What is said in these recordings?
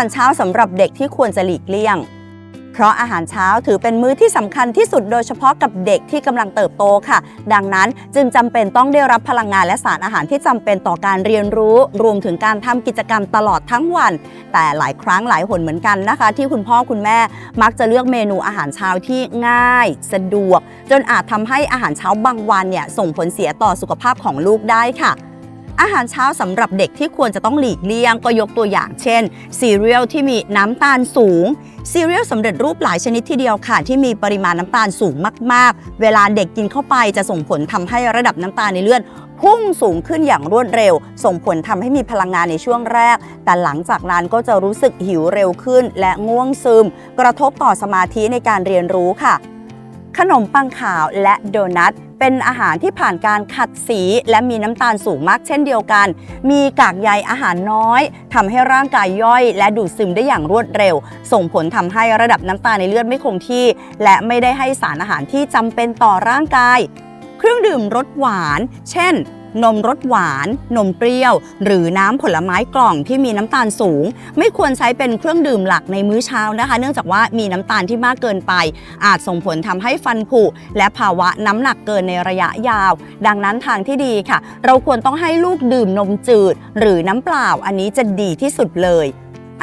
ารเช้าสำหรับเด็กที่ควรจะหลีกเลี่ยง เพราะอาหารเช้าถือเป็นมื้อที่สำคัญที่สุดโดยเฉพาะกับเด็กที่กำลังเติบโตค่ะ ดังนั้นจึงจำเป็นต้องได้รับพลังงานและสารอาหารที่จำเป็นต่อการเรียนรู้ รวมถึงการทำกิจกรรมตลอดทั้งวัน แต่หลายครั้งหลายหนเหมือนกันนะคะ ที่คุณพ่อคุณแม่มักจะเลือกเมนูอาหารเช้าที่ง่าย สะดวก จนอาจทำให้อาหารเช้าบางวันเนี่ยส่งผลเสียต่อสุขภาพของลูกได้ค่ะ อาหารเช้าสำหรับเด็กที่ควรจะต้องหลีกเลี่ยง ก็ยกตัวอย่างเช่นซีเรียลที่มีน้ำตาลสูงซีเรียลสำเร็จรูปหลายชนิดทีเดียวค่ะ ที่มีปริมาณน้ำตาลสูงมาก ๆ เวลาเด็กกินเข้าไปจะส่งผลทำให้ระดับน้ำตาลในเลือดพุ่งสูงขึ้นอย่างรวดเร็ว ส่งผลทำให้มีพลังงานในช่วงแรก แต่หลังจากนั้นก็จะรู้สึกหิวเร็วขึ้น และง่วงซึม กระทบต่อสมาธิในการเรียนรู้ค่ะ ขนมปังขาวและโดนัทเป็นอาหารที่ผ่านการขัดสีและมีน้ำตาลสูงมากเช่นเดียวกัน มีกากใยอาหารน้อยทำให้ร่างกายย่อย และดูดซึมได้อย่างรวดเร็ว ส่งผลทำให้ระดับน้ำตาลในเลือดไม่คงที่ และไม่ได้ให้สารอาหารที่จำเป็นต่อร่างกาย เครื่องดื่มรสหวาน เช่น นมรสหวาน นมเปรี้ยว หรือน้ำผลไม้กล่องที่มีน้ำตาลสูง ไม่ควรใช้เป็นเครื่องดื่มหลักในมื้อเช้านะคะ เนื่องจากว่ามีน้ำตาลที่มากเกินไป อาจส่งผลทำให้ฟันผุ และภาวะน้ำหนักเกินในระยะยาว ดังนั้นทางที่ดีค่ะ เราควรต้องให้ลูกดื่มนมจืด หรือน้ำเปล่าอันนี้จะดีที่สุดเลย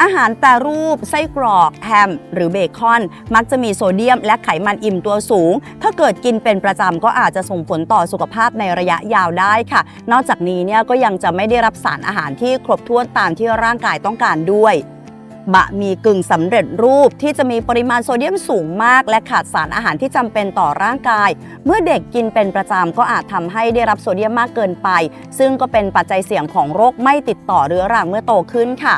อาหารแปรรูป ไส้กรอกแฮม หรือเบคอน มักจะมีโซเดียม และไขมันอิ่มตัวสูง ถ้าเกิดกินเป็นประจำก็อาจจะส่งผลต่อสุขภาพในระยะยาวได้ค่ะ นอกจากนี้เนี่ยก็ยังจะไม่ได้รับสารอาหารที่ครบถ้วนตามที่ร่างกายต้องการด้วยบะหมี่กึ่งสำเร็จรูปที่จะมีปริมาณโซเดียมสูงมาก และขาดสารอาหารที่จำเป็นต่อร่างกาย เมื่อเด็กกินเป็นประจำก็อาจทำให้ได้รับโซเดียมมากเกินไป ซึ่งก็เป็นปัจจัยเสี่ยงของโรคไม่ติดต่อเรื้อรังเมื่อโตขึ้นค่ะ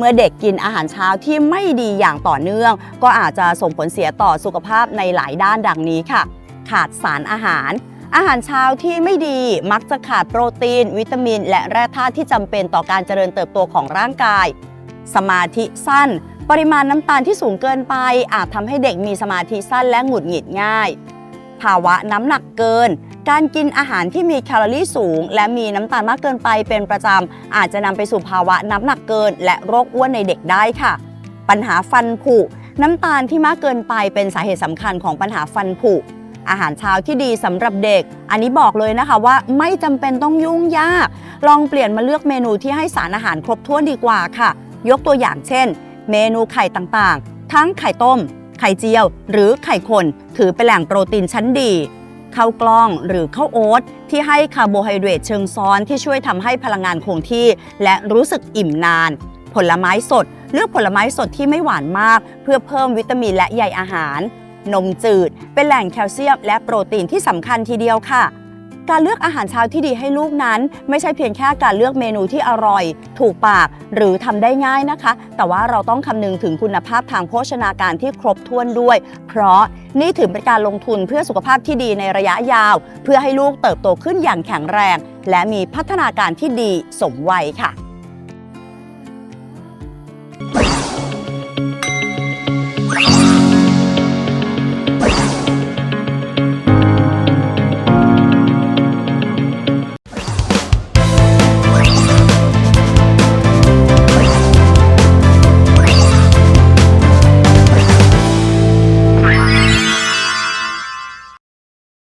เมื่อเด็กกินอาหารเช้าที่ไม่ดีอย่างต่อเนื่อง ก็อาจจะส่งผลเสียต่อสุขภาพในหลายด้านดังนี้ค่ะ ขาดสารอาหาร อาหารเช้าที่ไม่ดีมักจะขาดโปรตีน วิตามิน และแร่ธาตุที่จำเป็นต่อการเจริญเติบโตของร่างกาย สมาธิสั้น ปริมาณน้ำตาลที่สูงเกินไป อาจทำให้เด็กมีสมาธิสั้นและหงุดหงิดง่าย ภาวะน้ำหนักเกิน การกินอาหารที่มีแคลอรี่สูง และมีน้ำตาลมากเกินไปเป็นประจำ อาจจะนำไปสู่ภาวะน้ำหนักเกิน และโรคอ้วนในเด็กได้ค่ะ ปัญหาฟันผุ น้ำตาลที่มากเกินไปเป็นสาเหตุสำคัญของปัญหาฟันผุ อาหารเช้าที่ดีสำหรับเด็ก อันนี้บอกเลยนะคะว่าไม่จำเป็นต้องยุ่งยาก ลองเปลี่ยนมาเลือกเมนูที่ให้สารอาหารครบถ้วนดีกว่าค่ะ ยกตัวอย่างเช่น เมนูไข่ต่างๆ ทั้งไข่ต้ม ไข่เจียว หรือไข่คนถือเป็นแหล่งโปรตีนชั้นดีข้าวกล้องหรือข้าวโอ๊ตที่ให้คาร์โบไฮเดรตเชิงซ้อนที่ช่วยทำให้พลังงานคงที่ และรู้สึกอิ่มนาน ผลไม้สด เลือกผลไม้สดที่ไม่หวานมาก เพื่อเพิ่มวิตามินและใยอาหาร นมจืด เป็นแหล่งแคลเซียมและโปรตีนที่สำคัญทีเดียวค่ะ การเลือกอาหารเช้าที่ดีให้ลูกนั้น ไม่ใช่เพียงแค่การเลือกเมนูที่อร่อย ถูกปากหรือทำได้ง่ายนะคะ แต่ว่าเราต้องคำนึงถึงคุณภาพทางโภชนาการที่ครบถ้วนด้วย เพราะนี่ถือเป็นการลงทุนเพื่อสุขภาพที่ดีในระยะยาว เพื่อให้ลูกเติบโตขึ้นอย่างแข็งแรง และมีพัฒนาการที่ดีสมวัยค่ะ